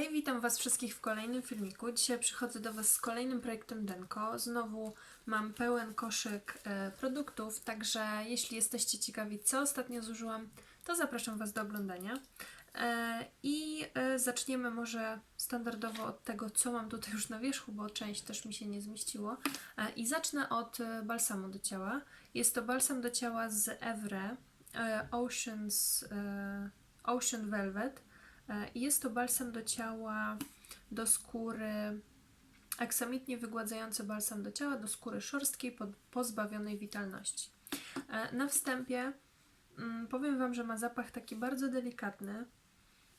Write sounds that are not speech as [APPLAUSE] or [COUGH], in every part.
Hej, witam Was wszystkich w kolejnym filmiku. Dzisiaj przychodzę do Was z kolejnym projektem Denko. Znowu mam pełen koszyk e, produktów, także jeśli jesteście ciekawi, co ostatnio zużyłam, to zapraszam Was do oglądania. E, I e, zaczniemy może standardowo od tego, co mam tutaj już na wierzchu, bo część też mi się nie zmieściło. I zacznę od balsamu do ciała. Jest to balsam do ciała z Evre Oceans, Ocean Velvet. E, Jest to balsam do ciała, do skóry, aksamitnie wygładzający balsam do ciała, do skóry szorstkiej, pozbawionej witalności. E, Na wstępie mm, powiem Wam, że ma zapach taki bardzo delikatny,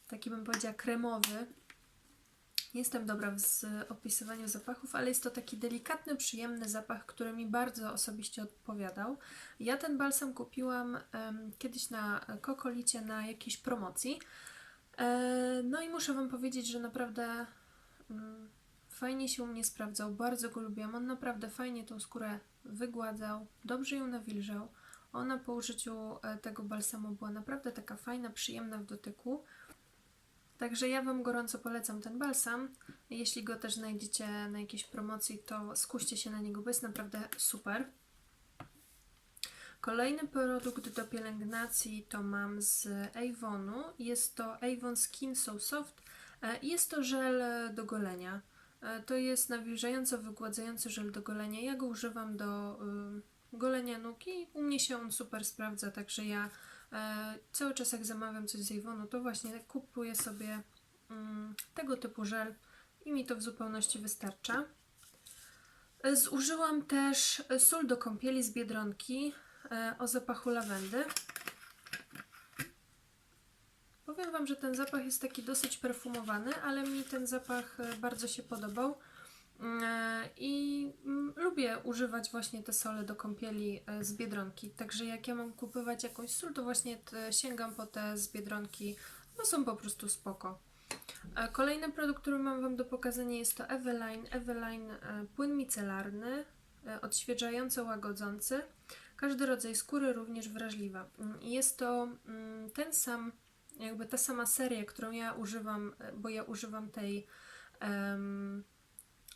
taki bym powiedziała kremowy. Nie jestem dobra w opisywaniu zapachów, ale jest to taki delikatny, przyjemny zapach, który mi bardzo osobiście odpowiadał. Ja ten balsam kupiłam em, kiedyś na Kokolicie na jakiejś promocji. E, No i muszę Wam powiedzieć, że naprawdę mm, fajnie się u mnie sprawdzał, bardzo go lubiłam. On naprawdę fajnie tą skórę wygładzał, dobrze ją nawilżał. Ona po użyciu e, tego balsamu była naprawdę taka fajna, przyjemna w dotyku. Także ja Wam gorąco polecam ten balsam. Jeśli go też znajdziecie na jakiejś promocji, to skuście się na niego, bo jest naprawdę super. Kolejny produkt do pielęgnacji to mam z Avonu. Jest to Avon Skin So Soft e, jest to żel do golenia. E, To jest nawilżająco wygładzający żel do golenia. Ja go używam do y, golenia nóg i u mnie się on super sprawdza, także ja e, cały czas jak zamawiam coś z Avonu, to właśnie kupuję sobie mm, tego typu żel i mi to w zupełności wystarcza. Zużyłam też sól do kąpieli z Biedronki o zapachu lawendy. Powiem Wam, że ten zapach jest taki dosyć perfumowany, ale mi ten zapach e, bardzo się podobał. Mm, e, I mm, lubię używać właśnie te sole do kąpieli e, z Biedronki. Także jak ja mam kupować jakąś sól, to właśnie sięgam po te z Biedronki. No są po prostu spoko. E, Kolejny produkt, który mam Wam do pokazania jest to Eveline. Eveline e, płyn micelarny, e, odświeżający, łagodzący. Każdy rodzaj skóry również wrażliwa. Mm, Jest to mm, ten sam, jakby ta sama seria, którą ja używam, e, bo ja używam tej em,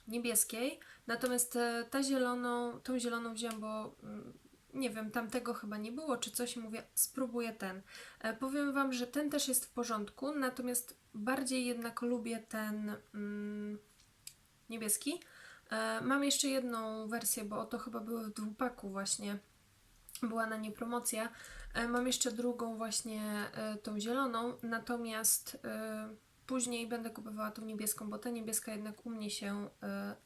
niebieskiej. Natomiast e, ta zieloną, tą zieloną wziąłam, bo mm, nie wiem, tamtego chyba nie było, czy coś, mówię, spróbuję ten. E, Powiem Wam, że ten też jest w porządku, natomiast bardziej jednak lubię ten niebieski. Mam jeszcze jedną wersję, bo to chyba były w dwupaku właśnie. Była na nie promocja. E, Mam jeszcze drugą właśnie e, tą zieloną, natomiast e, później będę kupowała tą niebieską, bo ta niebieska jednak u mnie się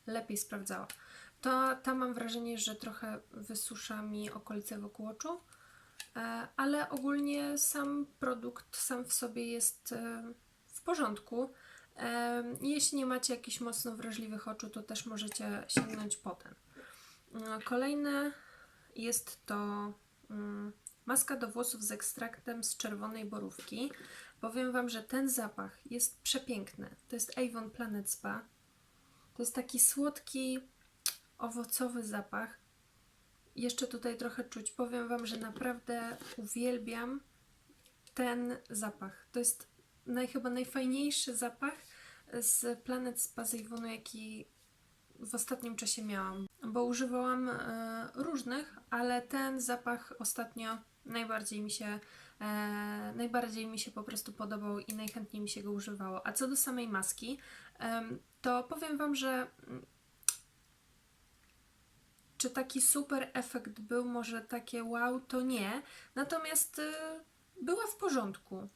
lepiej sprawdzała. To, ta mam wrażenie, że trochę wysusza mi okolice wokół oczu, ale ogólnie sam produkt sam w sobie jest w porządku. Jeśli nie macie jakichś mocno wrażliwych oczu, to też możecie sięgnąć po ten. Kolejne jest to mm, maska do włosów z ekstraktem z czerwonej borówki. Powiem Wam, że ten zapach jest przepiękny. To jest Avon Planet Spa. To jest taki słodki, owocowy zapach. Jeszcze tutaj trochę czuć. Powiem Wam, że naprawdę uwielbiam ten zapach. To jest naj, chyba najfajniejszy zapach z Planet Spa z Avonu, jaki w ostatnim czasie miałam. Bo używałam e, różnych, ale ten zapach ostatnio najbardziej mi się e, najbardziej mi się po prostu podobał i najchętniej mi się go używało. A co do samej maski, to powiem Wam, że mm, czy taki super efekt był, może takie wow, to nie. Natomiast y, była w porządku. Y,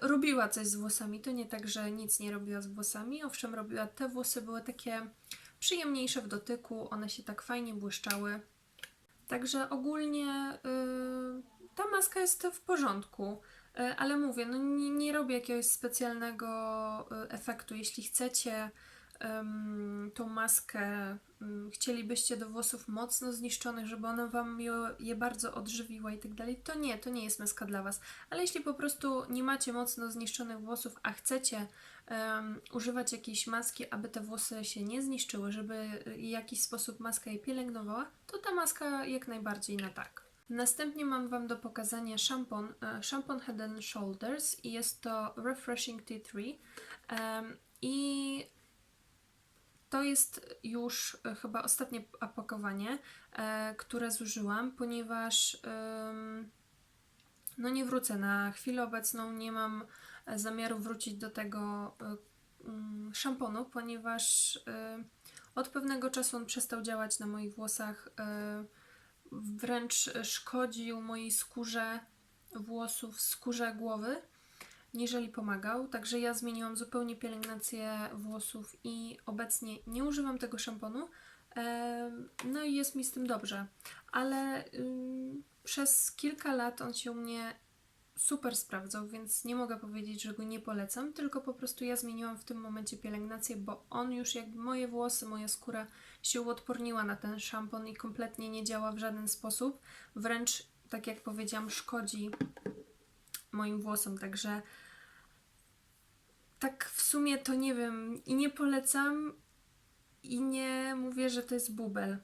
robiła coś z włosami. To nie tak, że nic nie robiła z włosami. Owszem, robiła. Te włosy były takie przyjemniejsze w dotyku, one się tak fajnie błyszczały. Także ogólnie y, ta maska jest w porządku. Y, ale mówię, no nie, nie robię jakiegoś specjalnego y, efektu. Jeśli chcecie tą maskę, chcielibyście do włosów mocno zniszczonych, żeby ona Wam je, bardzo odżywiła i tak dalej, to nie, to nie jest maska dla Was. Ale jeśli po prostu nie macie mocno zniszczonych włosów, a chcecie em, używać jakiejś maski, aby te włosy się nie zniszczyły, żeby w jakiś sposób maska je pielęgnowała, to ta maska jak najbardziej na tak. Następnie mam Wam do pokazania szampon, e, szampon Head and Shoulders i jest to Refreshing Tea Tree. Em, I to jest już e, chyba ostatnie opakowanie, e, które zużyłam, ponieważ no nie wrócę na chwilę obecną, nie mam e, zamiaru wrócić do tego mm, szamponu, ponieważ od pewnego czasu on przestał działać na moich włosach, wręcz szkodził mojej skórze włosów, skórze głowy, niżeli pomagał. Także ja zmieniłam zupełnie pielęgnację włosów i obecnie nie używam tego szamponu. No i jest mi z tym dobrze, ale przez kilka lat on się u mnie super sprawdzał, więc nie mogę powiedzieć, że go nie polecam, tylko po prostu ja zmieniłam w tym momencie pielęgnację, bo on już jakby moje włosy, moja skóra się uodporniła na ten szampon i kompletnie nie działa w żaden sposób. Wręcz, tak jak powiedziałam, szkodzi moim włosom, także tak w sumie to nie wiem i nie polecam i nie mówię, że to jest bubel.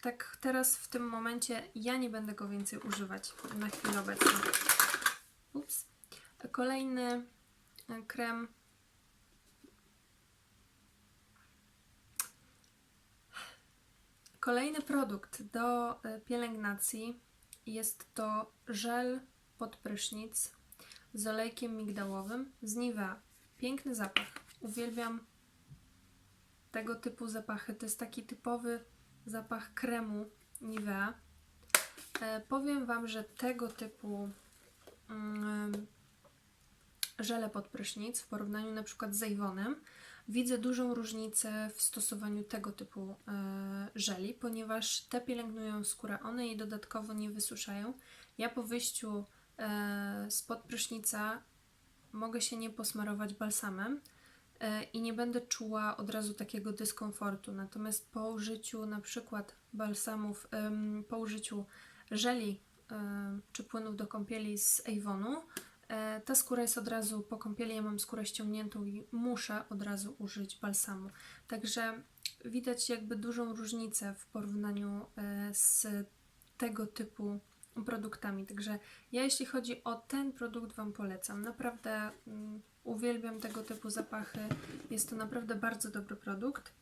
Tak teraz w tym momencie ja nie będę go więcej używać na chwilę obecną. Ups. Kolejny e, krem. Kolejny produkt do e, pielęgnacji jest to żel pod prysznic z olejkiem migdałowym z Nivea. Piękny zapach. Uwielbiam tego typu zapachy. To jest taki typowy zapach kremu Nivea. E, powiem Wam, że tego typu mm, żele pod prysznic w porównaniu na przykład z Avоnem widzę dużą różnicę w stosowaniu tego typu e, żeli, ponieważ te pielęgnują skórę, one jej dodatkowo nie wysuszają. Ja po wyjściu e, spod prysznica mogę się nie posmarować balsamem e, i nie będę czuła od razu takiego dyskomfortu. Natomiast po użyciu na przykład balsamów, po użyciu żeli czy płynów do kąpieli z Avonu, e, ta skóra jest od razu po kąpieli, ja mam skórę ściągniętą i muszę od razu użyć balsamu. Także widać jakby dużą różnicę w porównaniu e, z tego typu produktami. Także ja jeśli chodzi o ten produkt Wam polecam. Naprawdę mm, uwielbiam tego typu zapachy. Jest to naprawdę bardzo dobry produkt.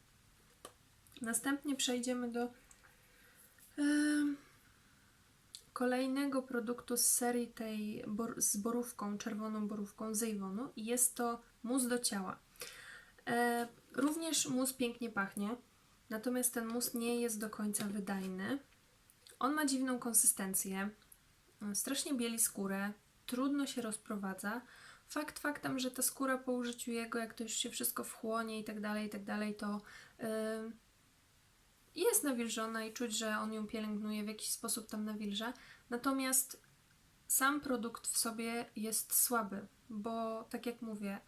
Następnie przejdziemy do em, kolejnego produktu z serii tej bor- z borówką, czerwoną borówką z Avonu jest to mus do ciała. E, również mus pięknie pachnie, natomiast ten mus nie jest do końca wydajny. On ma dziwną konsystencję, y, strasznie bieli skórę, trudno się rozprowadza. Fakt faktem, że ta skóra po użyciu jego, jak to już się wszystko wchłonie i tak dalej, i tak dalej, to y, jest nawilżona i czuć, że on ją pielęgnuje w jakiś sposób tam nawilża. Natomiast sam produkt w sobie jest słaby, bo tak jak mówię,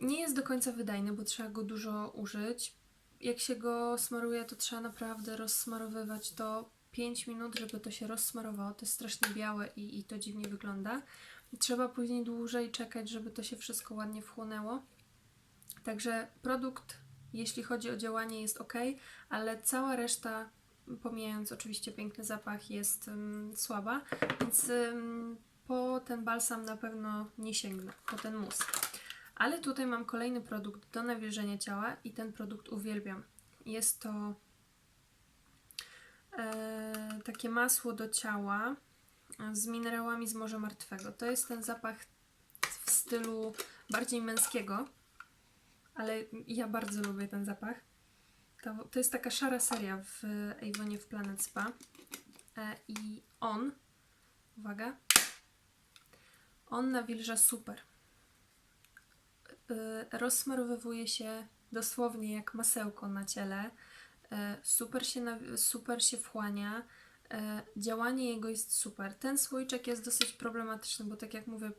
nie jest do końca wydajny, bo trzeba go dużo użyć. Jak się go smaruje, to trzeba naprawdę rozsmarowywać to 5 minut, żeby to się rozsmarowało. To jest strasznie białe i, i to dziwnie wygląda. Trzeba później dłużej czekać, żeby to się wszystko ładnie wchłonęło. Także produkt, jeśli chodzi o działanie, jest ok, ale cała reszta, pomijając oczywiście piękny zapach, jest ym, słaba, więc ym, po ten balsam na pewno nie sięgnę, po ten mus. Ale tutaj mam kolejny produkt do nawilżenia ciała i ten produkt uwielbiam. Jest to e, takie masło do ciała z minerałami z Morza Martwego. To jest ten zapach w stylu bardziej męskiego, ale ja bardzo lubię ten zapach. To, to jest taka szara seria w Avonie w Planet Spa. E, I on, uwaga, on nawilża super. Y, rozsmarowywuje się dosłownie jak masełko na ciele. Y, Super się, super się wchłania. Y, Działanie jego jest super. Ten słoiczek jest dosyć problematyczny, bo tak jak mówię,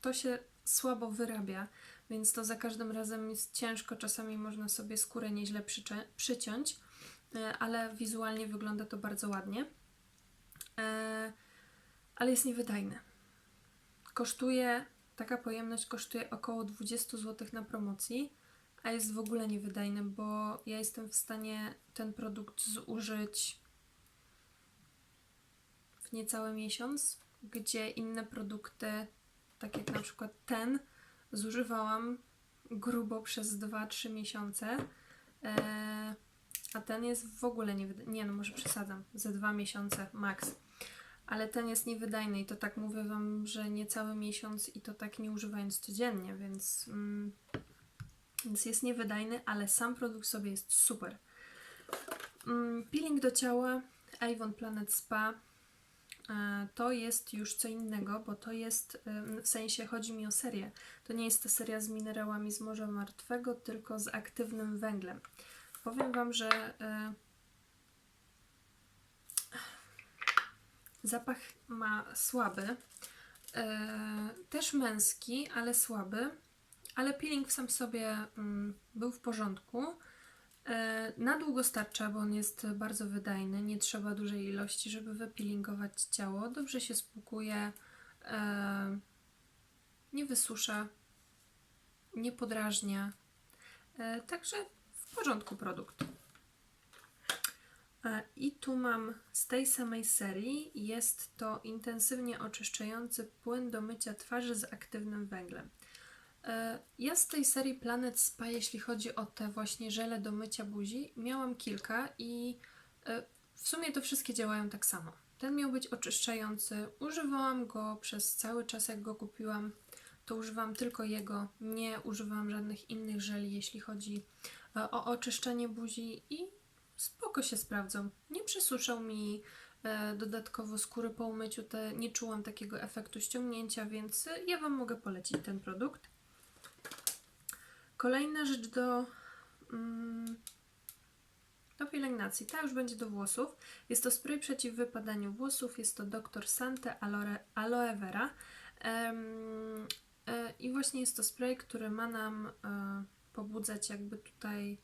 to się słabo wyrabia, więc to za każdym razem jest ciężko. Czasami można sobie skórę nieźle przyciąć, ale wizualnie wygląda to bardzo ładnie. Ale jest niewydajny. Kosztuje Taka pojemność kosztuje około 20 zł na promocji, a jest w ogóle niewydajny, bo ja jestem w stanie ten produkt zużyć w niecały miesiąc, gdzie inne produkty, tak jak na przykład ten, zużywałam grubo przez 2-3 miesiące. E, a ten jest w ogóle nie Nie, no może przesadzam. Ze dwa miesiące max. Ale ten jest niewydajny i to tak mówię Wam, że nie cały miesiąc i to tak nie używając codziennie, więc, mm, więc jest niewydajny, ale sam produkt sobie jest super. Mm, peeling do ciała Avon Planet Spa e, to jest już co innego, bo to jest, e, w sensie chodzi mi o serię. To nie jest ta seria z minerałami z Morza Martwego, tylko z aktywnym węglem. Powiem Wam, że zapach ma słaby, e, też męski, ale słaby, ale peeling sam sobie mm, był w porządku. E, na długo starcza, bo on jest bardzo wydajny, nie trzeba dużej ilości, żeby wypeelingować ciało. Dobrze się spłukuje, e, nie wysusza, nie podrażnia. Także w porządku produkt. I tu mam z tej samej serii, jest to intensywnie oczyszczający płyn do mycia twarzy z aktywnym węglem. E, Ja z tej serii Planet Spa, jeśli chodzi o te właśnie żele do mycia buzi, miałam kilka i e, w sumie to wszystkie działają tak samo. Ten miał być oczyszczający. Używałam go przez cały czas, jak go kupiłam. To używam tylko jego, nie używam żadnych innych żeli, jeśli chodzi e, o oczyszczenie buzi i spoko się sprawdzą. Nie przesuszał mi e, dodatkowo skóry po umyciu, te, nie czułam takiego efektu ściągnięcia, więc e, ja Wam mogę polecić ten produkt. Kolejna rzecz do, mm, do pielęgnacji. Ta już będzie do włosów. Jest to spray przeciw wypadaniu włosów. Jest to Dr. Sante Aloe, Aloe Vera. E, I właśnie jest to spray, który ma nam pobudzać jakby tutaj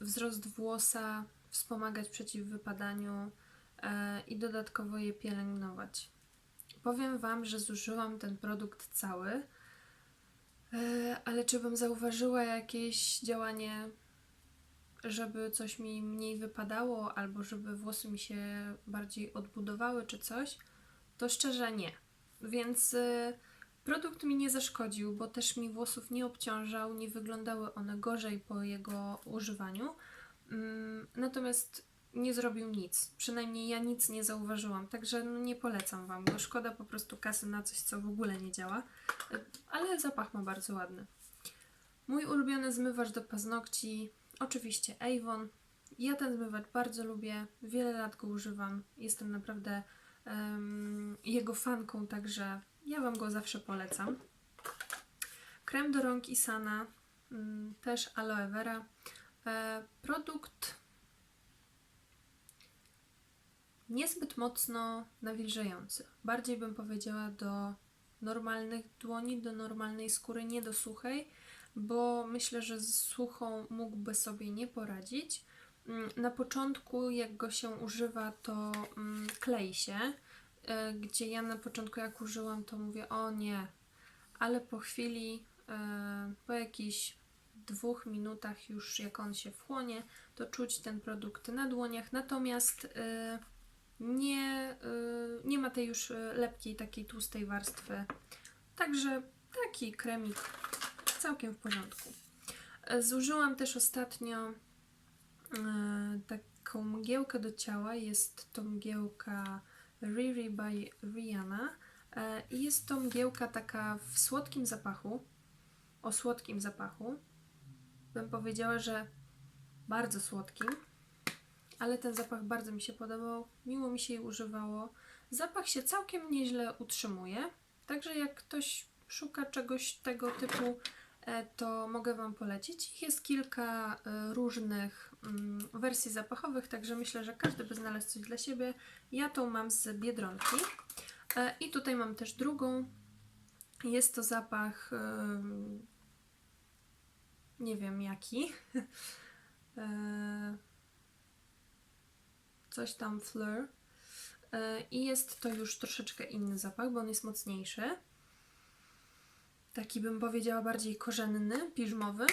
wzrost włosa, wspomagać przeciw wypadaniu e, i dodatkowo je pielęgnować. Powiem Wam, że zużyłam ten produkt cały, e, ale czy bym zauważyła jakieś działanie, żeby coś mi mniej wypadało, albo żeby włosy mi się bardziej odbudowały, czy coś, to szczerze nie. Więc e, produkt mi nie zaszkodził, bo też mi włosów nie obciążał, nie wyglądały one gorzej po jego używaniu. Mm, Natomiast nie zrobił nic. Przynajmniej ja nic nie zauważyłam, także no nie polecam Wam go. Szkoda po prostu kasy na coś, co w ogóle nie działa. Ale zapach ma bardzo ładny. Mój ulubiony zmywacz do paznokci, oczywiście Avon. Ja ten zmywacz bardzo lubię, wiele lat go używam. Jestem naprawdę em, jego fanką, także ja Wam go zawsze polecam. Krem do rąk Isana, mm, też aloe vera. E, produkt niezbyt mocno nawilżający. Bardziej bym powiedziała do normalnych dłoni, do normalnej skóry, nie do suchej, bo myślę, że z suchą mógłby sobie nie poradzić. Mm, Na początku, jak go się używa, to mm, klei się, gdzie ja na początku, jak użyłam, to mówię, o nie, ale po chwili, e, po jakichś dwóch minutach już jak on się wchłonie, to czuć ten produkt na dłoniach, natomiast y, nie, nie ma tej już lepkiej, takiej tłustej warstwy. Także taki kremik całkiem w porządku. E, Zużyłam też ostatnio taką mgiełkę do ciała. Jest to mgiełka Riri by Rihanna. E, I jest to mgiełka taka w słodkim zapachu, o słodkim zapachu. Bym powiedziała, że bardzo słodkim, ale ten zapach bardzo mi się podobał, miło mi się jej używało. Zapach się całkiem nieźle utrzymuje, także jak ktoś szuka czegoś tego typu, to mogę Wam polecić. Jest kilka e, różnych mm, wersji zapachowych, także myślę, że każdy by znalazł coś dla siebie. Ja tą mam z Biedronki E, i tutaj mam też drugą. Jest to zapach nie wiem jaki. [LAUGHS] E, Coś tam Fleur. E, I jest to już troszeczkę inny zapach, bo on jest mocniejszy. Taki bym powiedziała bardziej korzenny, piżmowy,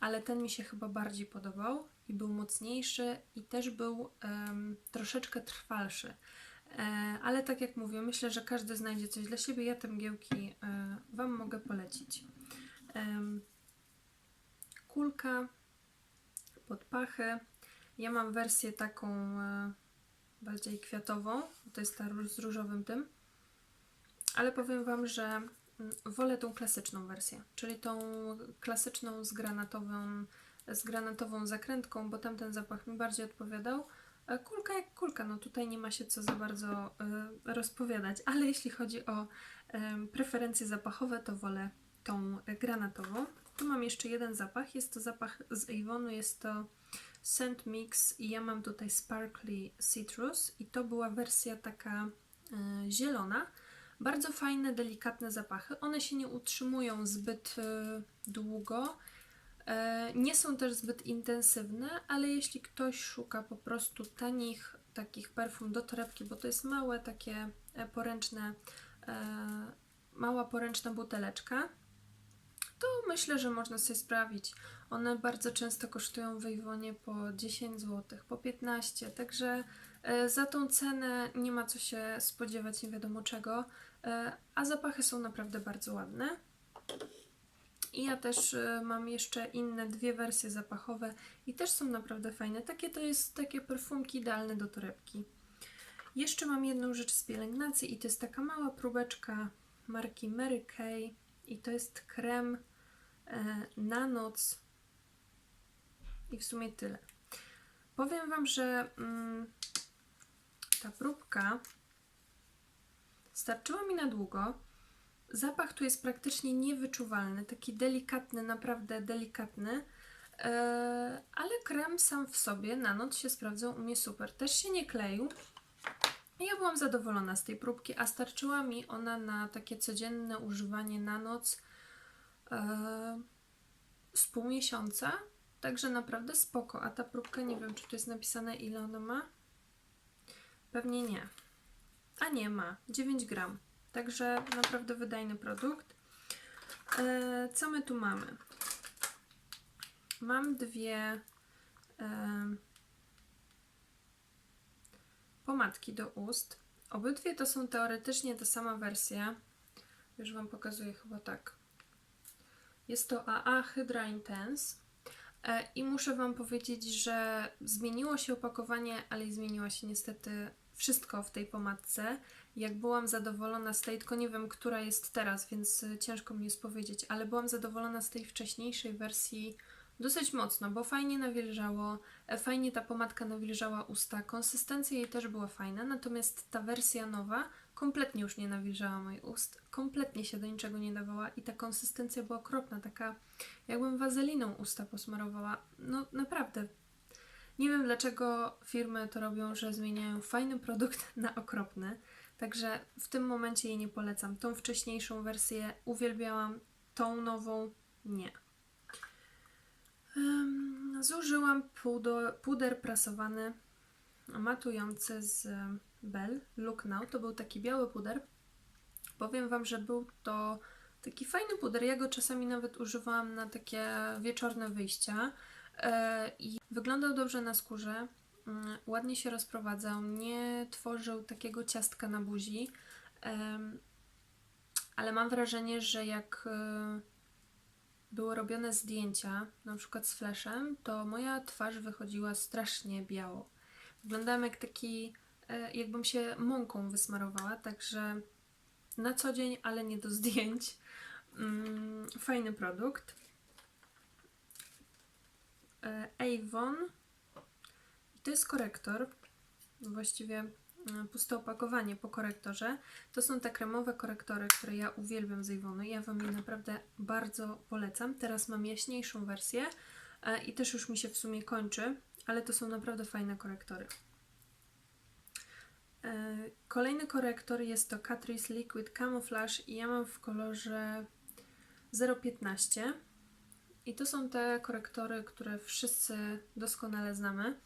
ale ten mi się chyba bardziej podobał i był mocniejszy i też był em, troszeczkę trwalszy. E, ale tak jak mówię, myślę, że każdy znajdzie coś dla siebie. Ja te mgiełki e, Wam mogę polecić. Em, czcionka, pod pachy. Ja mam wersję taką e, bardziej kwiatową, to jest ta z różowym tym. Ale powiem Wam, że wolę tą klasyczną wersję, czyli tą klasyczną z granatową, z granatową zakrętką, bo tamten zapach mi bardziej odpowiadał. E, Kulka jak kulka, no tutaj nie ma się co za bardzo e, rozpowiadać, ale jeśli chodzi o em, preferencje zapachowe, to wolę tą e, granatową. Tu mam jeszcze jeden zapach, jest to zapach z Avonu, jest to Scent Mix i ja mam tutaj Sparkly Citrus i to była wersja taka e, zielona. Bardzo fajne, delikatne zapachy. One się nie utrzymują zbyt e, długo. E, Nie są też zbyt intensywne, ale jeśli ktoś szuka po prostu tanich takich perfum do torebki, bo to jest małe takie e, poręczne, e, mała poręczna buteleczka, to myślę, że można sobie sprawić. One bardzo często kosztują w Avonie po 10 zł, po 15, także za tą cenę nie ma co się spodziewać nie wiadomo czego, a zapachy są naprawdę bardzo ładne. I ja też e, mam jeszcze inne dwie wersje zapachowe i też są naprawdę fajne. Takie to jest takie perfumki idealne do torebki. Jeszcze mam jedną rzecz z pielęgnacji i to jest taka mała próbeczka marki Mary Kay i to jest krem e, na noc i w sumie tyle. Powiem Wam, że mm, ta próbka starczyła mi na długo. Zapach tu jest praktycznie niewyczuwalny, taki delikatny, naprawdę delikatny. E, ale krem sam w sobie na noc się sprawdzał u mnie super. Też się nie kleił. Ja byłam zadowolona z tej próbki, a starczyła mi ona na takie codzienne używanie na noc e, z pół miesiąca. Także naprawdę spoko. A ta próbka, nie wiem, czy tu jest napisane, ile ona ma. Pewnie nie. A nie ma. 9 gram. Także naprawdę wydajny produkt. E, co my tu mamy? Mam dwie e, pomadki do ust. Obydwie to są teoretycznie ta sama wersja. Już Wam pokazuję chyba tak. Jest to AA Hydra Intense. E, I muszę Wam powiedzieć, że zmieniło się opakowanie, ale i zmieniło się niestety wszystko w tej pomadce. Jak byłam zadowolona z tej, tylko nie wiem, która jest teraz, więc y, ciężko mi jest powiedzieć, ale byłam zadowolona z tej wcześniejszej wersji dosyć mocno, bo fajnie nawilżało, e, fajnie ta pomadka nawilżała usta, konsystencja jej też była fajna, natomiast ta wersja nowa kompletnie już nie nawilżała moich ust, kompletnie się do niczego nie dawała i ta konsystencja była okropna, taka jakbym wazeliną usta posmarowała. No naprawdę. Nie wiem dlaczego firmy to robią, że zmieniają fajny produkt [LAUGHS] na okropny. Także w tym momencie jej nie polecam. Tą wcześniejszą wersję uwielbiałam, tą nową nie. Zużyłam pudo, puder prasowany matujący z Bell Look Now. To był taki biały puder. Powiem Wam, że był to taki fajny puder. Ja go czasami nawet używałam na takie wieczorne wyjścia. E, I wyglądał dobrze na skórze. Mm, Ładnie się rozprowadzał, nie tworzył takiego ciastka na buzi. Ale mam wrażenie, że jak e, były robione zdjęcia, na przykład z flashem, to moja twarz wychodziła strasznie biało. Wyglądałam jak taki, e, jakbym się mąką wysmarowała, także na co dzień, ale nie do zdjęć. Mm, Fajny produkt. E, Avon. To jest korektor. Właściwie e, puste opakowanie po korektorze. To są te kremowe korektory, które ja uwielbiam z Avonu. Ja Wam je naprawdę bardzo polecam. Teraz mam jaśniejszą wersję e, i też już mi się w sumie kończy, ale to są naprawdę fajne korektory. Kolejny korektor jest to Catrice Liquid Camouflage i ja mam w kolorze 015. I to są te korektory, które wszyscy doskonale znamy.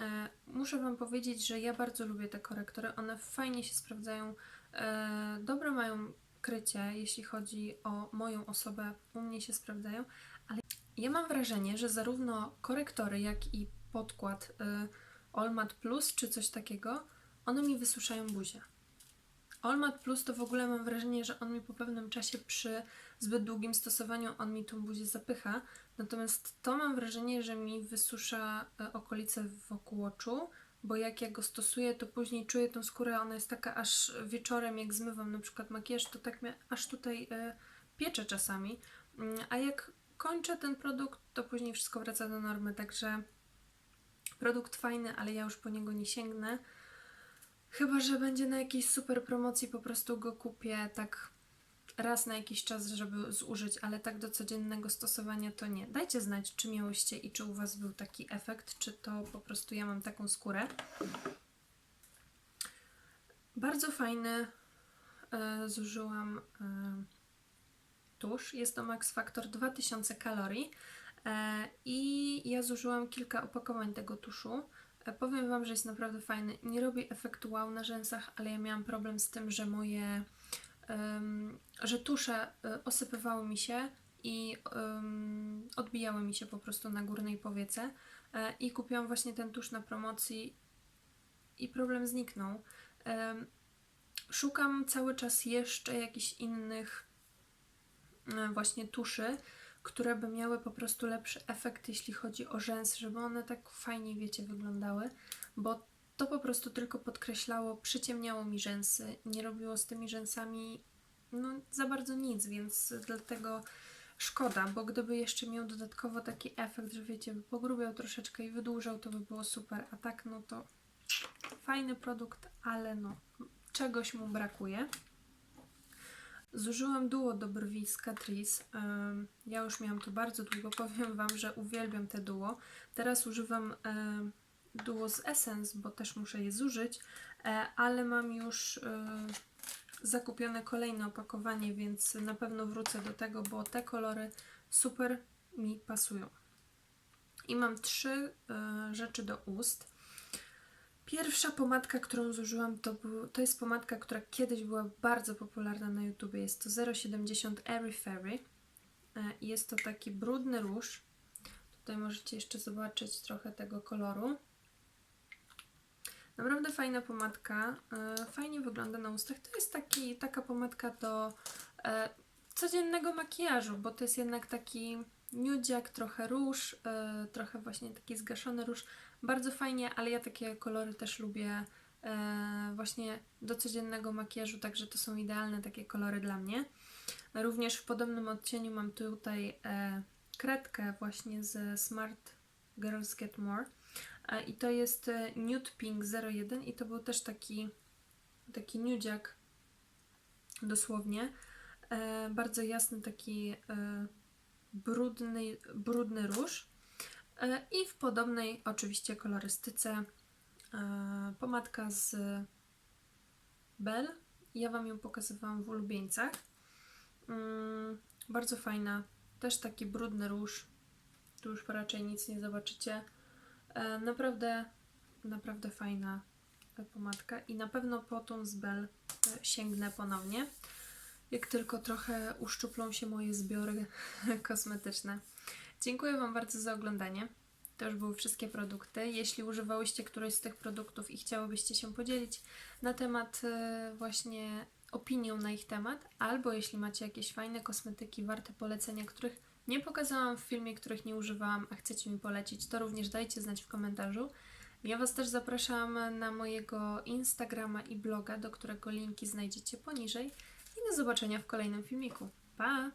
E, Muszę Wam powiedzieć, że ja bardzo lubię te korektory. One fajnie się sprawdzają, e, dobre mają krycie, jeśli chodzi o moją osobę, u mnie się sprawdzają, ale ja mam wrażenie, że zarówno korektory, jak i podkład e, All Matte Plus czy coś takiego, one mi wysuszają buzię. Olmat Plus to w ogóle mam wrażenie, że on mi po pewnym czasie przy zbyt długim stosowaniu on mi tą buzię zapycha. Natomiast to mam wrażenie, że mi wysusza e, okolice wokół oczu, bo jak ja go stosuję, to później czuję tą skórę, ona jest taka aż wieczorem, jak zmywam na przykład makijaż, to tak mnie aż tutaj e, piecze czasami. Mm, A jak kończę ten produkt, to później wszystko wraca do normy, także produkt fajny, ale ja już po niego nie sięgnę. Chyba, że będzie na jakiejś super promocji, po prostu go kupię tak raz na jakiś czas, żeby zużyć, ale tak do codziennego stosowania to nie. Dajcie znać, czy miałyście i czy u Was był taki efekt, czy to po prostu ja mam taką skórę. Bardzo fajny e, zużyłam e, tusz. Jest to Max Factor 2000 kalorii e, i ja zużyłam kilka opakowań tego tuszu. E, powiem Wam, że jest naprawdę fajny. Nie robi efektu wow na rzęsach, ale ja miałam problem z tym, że moje em, że tusze e, osypywały mi się i em, odbijały mi się po prostu na górnej powiece e, i kupiłam właśnie ten tusz na promocji i problem zniknął. Szukam cały czas jeszcze jakichś innych właśnie tuszy, które by miały po prostu lepszy efekt, jeśli chodzi o rzęs, żeby one tak fajnie, wiecie, wyglądały, bo to po prostu tylko podkreślało, przyciemniało mi rzęsy, nie robiło z tymi rzęsami no, za bardzo nic, więc dlatego szkoda, bo gdyby jeszcze miał dodatkowo taki efekt, że wiecie, by pogrubiał troszeczkę i wydłużał, to by było super, a tak no to fajny produkt, ale no czegoś mu brakuje. Zużyłam duo do brwi z Catrice. Ja już miałam to bardzo długo. [LAUGHS] Powiem Wam, że uwielbiam te duo. Teraz używam duo z Essence, bo też muszę je zużyć, e, ale mam już y, zakupione kolejne opakowanie, więc na pewno wrócę do tego, bo te kolory super mi pasują. I mam trzy y, rzeczy do ust. Pierwsza pomadka, którą zużyłam, to, był, to jest pomadka, która kiedyś była bardzo popularna na YouTubie. Jest to 0,70 Airy Fairy. E, Jest to taki brudny róż. Tutaj możecie jeszcze zobaczyć trochę tego koloru. Naprawdę fajna pomadka. e, Fajnie wygląda na ustach. To jest taki, taka pomadka do e, codziennego makijażu, bo to jest jednak taki nudziak, trochę róż, e, trochę właśnie taki zgaszony róż. Bardzo fajnie, ale ja takie kolory też lubię e, właśnie do codziennego makijażu, także to są idealne takie kolory dla mnie. Również w podobnym odcieniu mam tutaj e, kredkę właśnie z Smart Girls Get More. E, I to jest e, Nude Pink 01 i to był też taki, taki nudziak dosłownie. E, bardzo jasny, taki e, brudny, brudny róż. E, I w podobnej oczywiście kolorystyce pomadka z Bell. Ja Wam ją pokazywałam w ulubieńcach. Mm, bardzo fajna. Też taki brudny róż. Tu już raczej nic nie zobaczycie. Naprawdę, naprawdę fajna pomadka i na pewno po tą z Bell sięgnę ponownie. Jak tylko trochę uszczuplą się moje zbiory [LAUGHS] kosmetyczne. Dziękuję Wam bardzo za oglądanie. To już były wszystkie produkty. Jeśli używałyście któreś z tych produktów i chciałybyście się podzielić na temat e, właśnie opinią na ich temat, albo jeśli macie jakieś fajne kosmetyki warte polecenia, których nie pokazałam w filmie, których nie używałam, a chcecie mi polecić, to również dajcie znać w komentarzu. Ja Was też zapraszam na mojego Instagrama i bloga, do którego linki znajdziecie poniżej. I do zobaczenia w kolejnym filmiku. Pa!